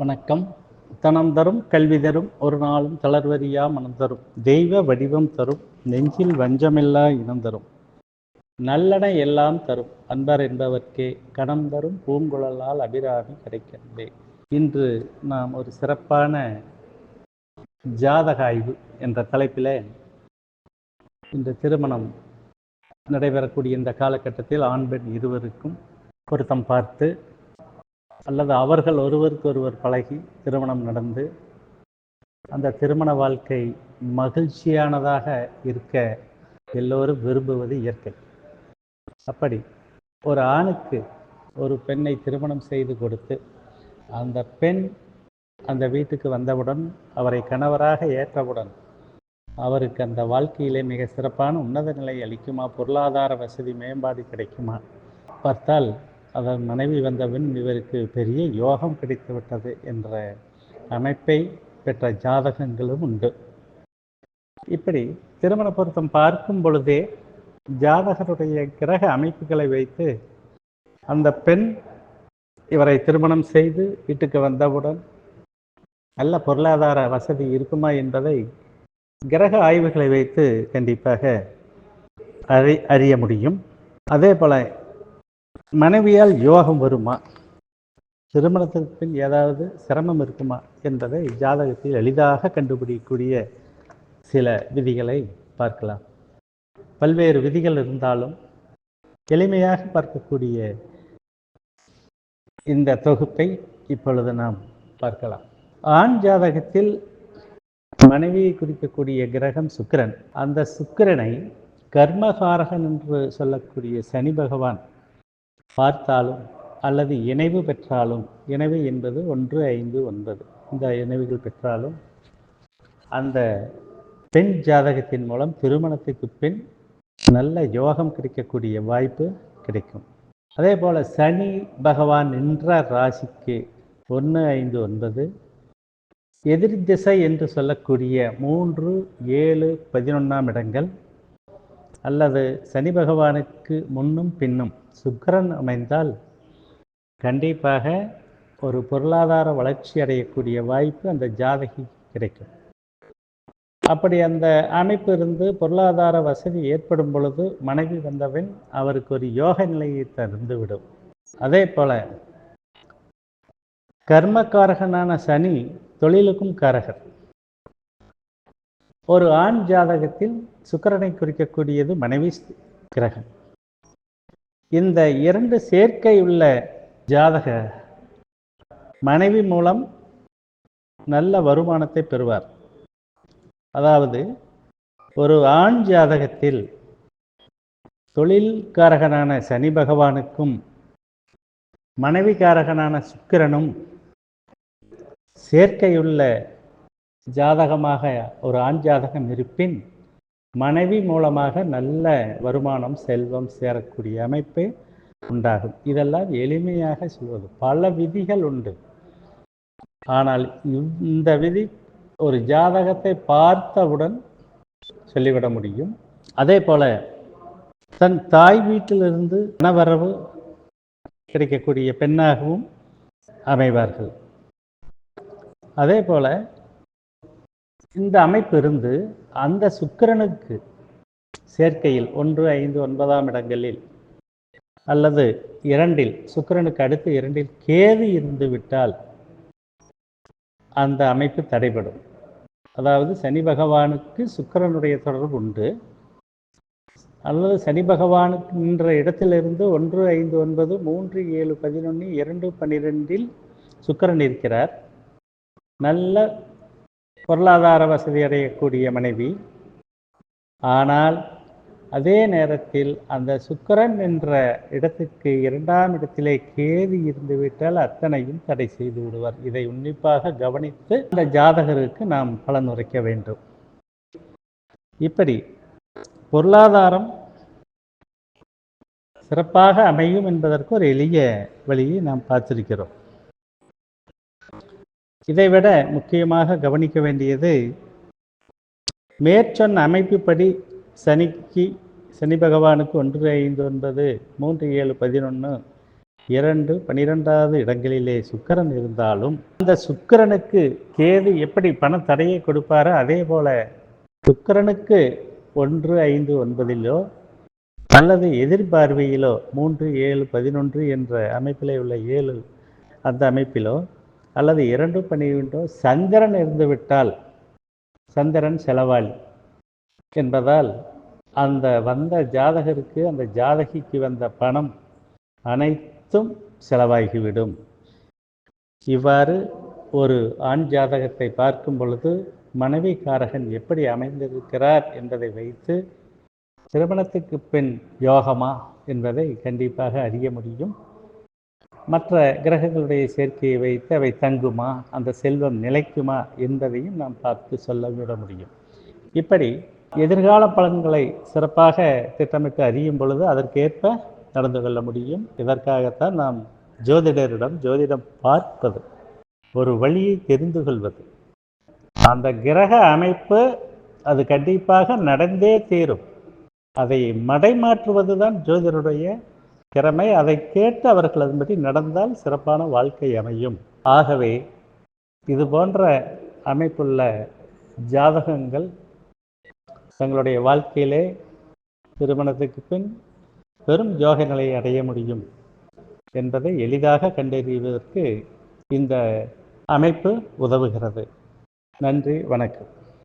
வணக்கம். தனம் தரும் கல்வி தரும் ஒரு நாளும் தளர்வரியா மனம் தரும். தெய்வ வடிவம் தரும் நெஞ்சில் வஞ்சமில்லா இனம் தரும். நல்லன எல்லாம் தரும் அன்பர் என்பவர்க்கே கணம் தரும் பூங்குழலால் அபிராமி கிடைக்கின்றே. இன்று நாம் ஒரு சிறப்பான ஜாதக ஆய்வு என்ற தலைப்பில் இந்த திருமணம் நடைபெறக்கூடிய இந்த காலகட்டத்தில் ஆண் பெண் இருவருக்கும் பொருத்தம் பார்த்து அல்லது அவர்கள் ஒருவருக்கு ஒருவர் பழகி திருமணம் நடந்து அந்த திருமண வாழ்க்கை மகிழ்ச்சியானதாக இருக்க எல்லோரும் விரும்புவது இயற்கை. அப்படி ஒரு ஆணுக்கு ஒரு பெண்ணை திருமணம் செய்து கொடுத்து அந்த பெண் அந்த வீட்டுக்கு வந்தவுடன் அவரை கணவராக ஏற்றவுடன் அவருக்கு அந்த வாழ்க்கையிலே மிக சிறப்பான உன்னத நிலை அளிக்குமா? பொருளாதார வசதி மேம்பாடு கிடைக்குமா? பார்த்தால் அதன் மனைவி வந்தபின் இவருக்கு பெரிய யோகம் கிடைத்துவிட்டது என்ற அமைப்பை பெற்ற ஜாதகங்களும் உண்டு. இப்படி திருமண பொருத்தம் பார்க்கும் பொழுதே ஜாதகருடைய கிரக அமைப்புகளை வைத்து அந்த பெண் இவரை திருமணம் செய்து வீட்டுக்கு வந்தவுடன் நல்ல பொருளாதார வசதி இருக்குமா என்பதை கிரக ஆய்வுகளை வைத்து கண்டிப்பாக அறி அறிய முடியும். அதே போல மனைவியால் யோகம் வருமா? திருமணத்திற்கு பின் ஏதாவது சிரமம் இருக்குமா? என்பதை ஜாதகத்தில் எளிதாக கண்டுபிடிக்கக்கூடிய சில விதிகளை பார்க்கலாம். பல்வேறு விதிகள் இருந்தாலும் எளிமையாக பார்க்கக்கூடிய இந்த தொகுப்பை இப்பொழுது நாம் பார்க்கலாம். ஆண் ஜாதகத்தில் மனைவியை குறிக்கக்கூடிய கிரகம் சுக்கிரன். அந்த சுக்கிரனை கர்மகாரகன் என்று சொல்லக்கூடிய சனி பகவான் பார்த்தாலும் அல்லது இணைவு பெற்றாலும் இணைவு என்பது ஒன்று ஐந்து ஒன்பது. இந்த இணைவுகள் பெற்றாலும் அந்த பெண் ஜாதகத்தின் மூலம் திருமணத்துக்கு பின் நல்ல யோகம் கிடைக்கக்கூடிய வாய்ப்பு கிடைக்கும். அதே போல் சனி பகவான் நின்ற ராசிக்கு ஒன்று ஐந்து ஒன்பது எதிர் திசை என்று சொல்லக்கூடிய மூன்று ஏழு பதினொன்றாம் இடங்கள் அல்லது சனி பகவானுக்கு முன்னும் பின்னும் சுக்கரன் அமைந்தால் கண்டிப்பாக ஒரு பொருளாதார வளர்ச்சி அடையக்கூடிய வாய்ப்பு அந்த ஜாதகி கிடைக்கும். அப்படி அந்த அமைப்பு இருந்து பொருளாதார வசதி ஏற்படும் பொழுது மனைவி வந்தவன் அவருக்கு ஒரு யோக நிலையை தந்துவிடும் அதே போல கர்மக்காரகனான சனி தொழிலுக்கும் காரகர். ஒரு ஆண் ஜாதகத்தில் சுக்கரனை குறிக்கக்கூடியது மனைவி கிரகம். இந்த இரண்டு சேர்க்கை உள்ள ஜாதக மனைவி மூலம் நல்ல வருமானத்தை பெறுவார். அதாவது ஒரு ஆண் ஜாதகத்தில் தொழில்காரகனான சனி பகவானுக்கும் மனைவிக்காரகனான சுக்கிரனும் சேர்க்கையுள்ள ஜாதகமாக ஒரு ஆண் ஜாதகம் இருப்பின் மனைவி மூலமாக நல்ல வருமானம் செல்வம் சேரக்கூடிய அமைப்பு உண்டாகும். இதெல்லாம் எளிமையாக சொல்வது. பல விதிகள் உண்டு. ஆனால் இந்த விதி ஒரு ஜாதகத்தை பார்த்தவுடன் சொல்லிவிட முடியும். அதே போல தன் தாய் வீட்டிலிருந்து பணவரவு கிடைக்கக்கூடிய பெண்ணாகவும் அமைவார்கள். அதே போல இந்த அமைப்பு இருந்து அந்த சுக்கிரனுக்கு சேர்க்கையில் ஒன்று ஐந்து ஒன்பதாம் இடங்களில் அல்லது இரண்டில் சுக்கிரனுக்கு அடுத்து இரண்டில் கேது இருந்து விட்டால் அந்த அமைப்பு தடைபடும். அதாவது சனி பகவானுக்கு சுக்கிரனுடைய தொடர்பு உண்டு. அல்லது சனி பகவானுக்கு நின்ற இடத்திலிருந்து ஒன்று ஐந்து ஒன்பது மூன்று ஏழு பதினொன்று இரண்டு பன்னிரெண்டில் சுக்கிரன் இருக்கிறார். நல்ல பொருளாதார வசதி அடையக்கூடிய மனைவி. ஆனால் அதே நேரத்தில் அந்த சுக்கரன் என்ற இடத்துக்கு இரண்டாம் இடத்திலே கேது இருந்துவிட்டால் அத்தனையும் தடை செய்து விடுவார். இதை உன்னிப்பாக கவனித்து அந்த ஜாதகருக்கு நாம் பலன் உரைக்க வேண்டும். இப்படி பொருளாதாரம் சிறப்பாக அமையும் என்பதற்கு ஒரு எளிய வழியை நாம் பார்த்திருக்கிறோம். இதைவிட முக்கியமாக கவனிக்க வேண்டியது மேற்சொன்ன அமைப்புப்படி சனிக்கு சனி பகவானுக்கு ஒன்று ஐந்து ஒன்பது மூன்று ஏழு பதினொன்று இரண்டு பனிரெண்டாவது இடங்களிலே சுக்கரன் இருந்தாலும் அந்த சுக்கிரனுக்கு கேது எப்படி பண தடையை கொடுப்பாரோ அதே போல சுக்கிரனுக்கு ஒன்று ஐந்து ஒன்பதிலோ அல்லது எதிர்பார்வையிலோ மூன்று ஏழு பதினொன்று என்ற அமைப்பிலே உள்ள ஏழு அந்த அமைப்பிலோ அல்லது இரண்டு வேண்டும் சந்திரன் இருந்துவிட்டால் சந்திரன் செலவாளி என்பதால் அந்த வந்த ஜாதகருக்கு அந்த ஜாதகிக்கு வந்த பணம் அனைத்தும் செலவாகிவிடும். இவ்வாறு ஒரு ஆண் ஜாதகத்தை பார்க்கும் பொழுது மனைவி காரகன் எப்படி அமைந்திருக்கிறார் என்பதை வைத்து திருமணத்துக்கு பின் யோகமா என்பதை கண்டிப்பாக அறிய முடியும். மற்ற கிரகங்களுடைய சேர்க்கையை வைத்து அவை தங்குமா? அந்த செல்வம் நிலைக்குமா? என்பதையும் நாம் பார்த்து சொல்லிவிட முடியும். இப்படி எதிர்கால பலன்களை சிறப்பாக திட்டமிட்டு அறியும் பொழுது அதற்கேற்ப நடந்து கொள்ள முடியும். இதற்காகத்தான் நாம் ஜோதிடரிடம் ஜோதிடம் பார்ப்பது ஒரு வழியை தெரிந்து கொள்வது. அந்த கிரக அமைப்பு அது கண்டிப்பாக நடந்தே தீரும். அதை மடைமாற்றுவது தான் ஜோதிடருடைய திறமை அதை கேட்டு அவர்கள் அதன்படி நடந்தால் சிறப்பான வாழ்க்கை அமையும். ஆகவே இது போன்ற அமைப்புள்ள ஜாதகங்கள் தங்களுடைய வாழ்க்கையிலே திருமணத்துக்கு பின் பெரும் யோக நிலையை அடைய முடியும் என்பதை எளிதாக கண்டறிவதற்கு இந்த அமைப்பு உதவுகிறது. நன்றி வணக்கம்.